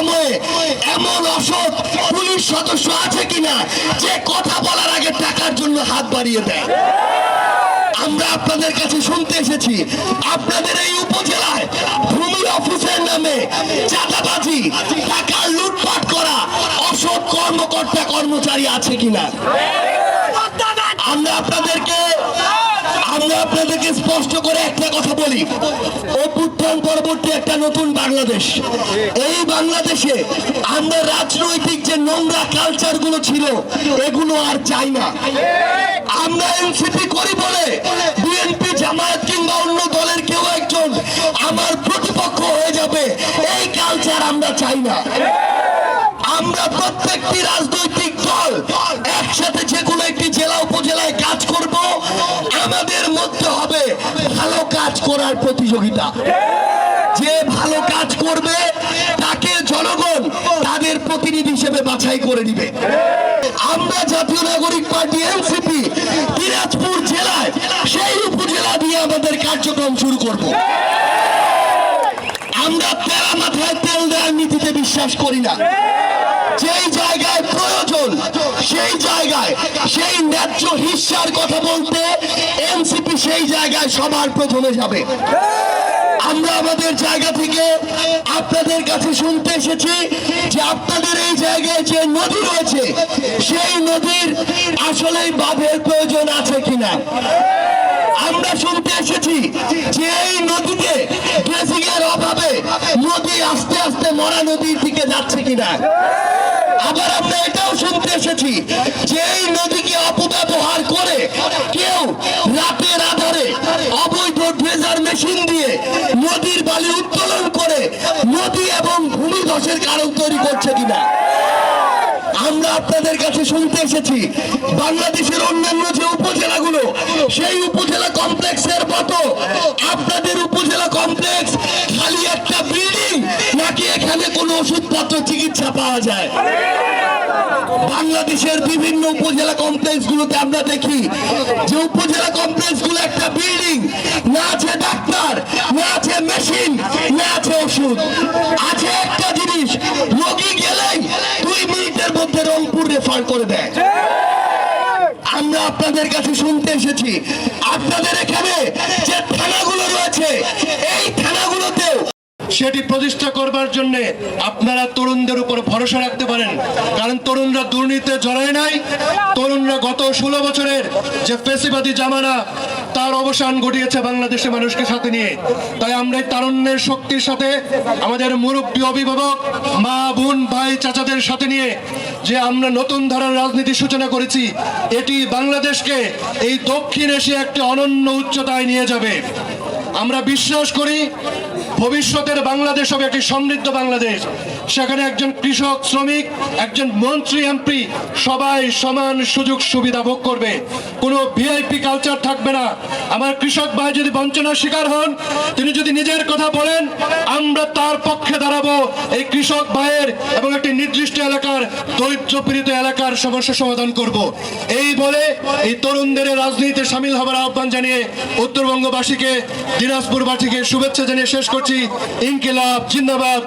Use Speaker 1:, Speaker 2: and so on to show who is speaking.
Speaker 1: সময়ে এমন অসৎ পুলিশ সদস্য আছে কিনা? যে কথা বলার আগে টাকার জন্য হাত বাড়িয়ে দেয়। আমরা আপনাদের কাছে শুনতে এসেছি, আপনাদের এই উপজেলায় ভূমি অফিসের নামে চাঁদাবাজি টাকার লুটপাট করা অসৎ কর্মকর্তা কর্মচারী আছে কিনা? আমরা আপনাদেরকে আমরা আপনাদেরকে স্পষ্ট করে একটা কথা বলি। অভ্যুত্থান পরবর্তী একটা নতুন বাংলাদেশ। এই বাংলাদেশে আমরা রাজনৈতিক যে নোংরা কালচারগুলো ছিল, এগুলো আর চাই না। আমরা এনসিপি করি বলে বিএনপি জামায়াত কিংবা অন্য দলের কেউ একজন আমার প্রতিপক্ষ হয়ে যাবে, এই কালচার আমরা চাই না। আমরা প্রত্যেকটি রাজনৈতিক দল একসাথে যে কোনো একটি জেলা উপজেলায় কাজ করব, আমাদের মধ্যে হবে ভালো কাজ করার প্রতিযোগিতা। যে ভালো কাজ করবে, তাকে জনগণ তাদের প্রতিনিধি হিসেবে বাছাই করে দিবে আমরা জাতীয় নাগরিক পার্টি, এনসিপি, দিনাজপুর জেলায়, সেই উপজেলা দিয়ে আমাদের কার্যক্রম শুরু করব। আমরা তেরা মাথায় তেল দেওয়ার নীতিতে বিশ্বাস করি না। যেই জায়গায় প্রয়োজন, সেই জায়গায়, সেই ন্যায্য হিস্সার কথা বলতে এনসিপি সেই জায়গায় সবার প্রথমে যাবে। আমরা আমাদের জায়গা থেকে আপনাদের কাছে শুনতে এসেছি যে আপনাদের এই জায়গায় যে নদী রয়েছে, সেই নদীর আসলে বাঁধের প্রয়োজন আছে কিনা? আমরা শুনতে এসেছি যে এই নদীতে ড্রেসিং এর অভাবে নদী আস্তে আস্তে মরা নদীর দিকে যাচ্ছে কিনা? আবার আমরা এটাও শুনতে এসেছি যে এই নদীকে অপব্যবহার করে কেউ রাতের আধারে অবৈধ ড্রেজার মেশিন নদী এবং ভূমি ধসের কারণ তৈরি করছে কিনা? আমরা আপনাদের কাছে শুনতে এসেছি, বাংলাদেশের অন্যান্য যে উপজেলাগুলো, সেই উপজেলা কমপ্লেক্সের মতো আপনাদের উপজেলা কমপ্লেক্স খালি একটা বিল্ডিং নাকি এখানে কোনো ওষুধপত্র চিকিৎসা পাওয়া যায়? বাংলাদেশের বিভিন্ন উপজেলা কমপ্লেক্স গুলোতে আমরা দেখি যে উপজেলা কমপ্লেক্সগুলো একটা বিল্ডিং না আছে ডাক্তার, না আছে না আছে একটা জিনিস, রোগী গেলেই দুই মিনিটের মধ্যে রংপুর রেফার করে দেয়। আমরা আপনাদের কাছে শুনতে এসেছি। আপনাদের এখানে যে থানাগুলো রয়েছে, এই থানাগুলোতেও
Speaker 2: সেটি প্রতিষ্ঠা করবার জন্য আপনারা তরুণদের উপর ভরসা রাখতে পারেন। কারণ তরুণরা দুর্নীতিতে জড়ায় নাই। তরুণরা গত ষোলো বছরের যে ফেসিবাদী জামানা তার অবসান ঘটিয়েছে বাংলাদেশের মানুষকে সাথে নিয়ে। তাই আমরা তারুণ্যের শক্তির সাথে আমাদের মুরব্বী অভিভাবক, মা, বোন, ভাই, চাচাদের সাথে নিয়ে যে আমরা নতুন ধারার রাজনীতির সূচনা করেছি, এটি বাংলাদেশকে এই দক্ষিণ এশিয়া একটি অনন্য উচ্চতায় নিয়ে যাবে। আমরা বিশ্বাস করি ভবিষ্যতের বাংলাদেশ হবে একটি সমৃদ্ধ বাংলাদেশ। সেখানে একজন কৃষক, শ্রমিক, একজন মন্ত্রী, এমপি, সবাই সমান সুযোগ সুবিধা ভোগ করবে। কোনো ভিআইপি কালচার থাকবে না। আমার কৃষক ভাই যদি বঞ্চনার শিকার হন, তিনি যদি নিজের কথা বলেন, আমরা তার পক্ষে দাঁড়াবো। এই কৃষক ভাইয়ের এবং একটি নির্দিষ্ট এলাকার দরিদ্র পীড়িত এলাকার সমস্যা সমাধান করব। এই বলে এই তরুণদের রাজনীতিতে সামিল হবার আহ্বান জানিয়ে উত্তরবঙ্গবাসীকে, দিনাজপুরবাসীকে শুভেচ্ছা জানিয়ে শেষ করছি। ইনকিলাব জিন্দাবাদ।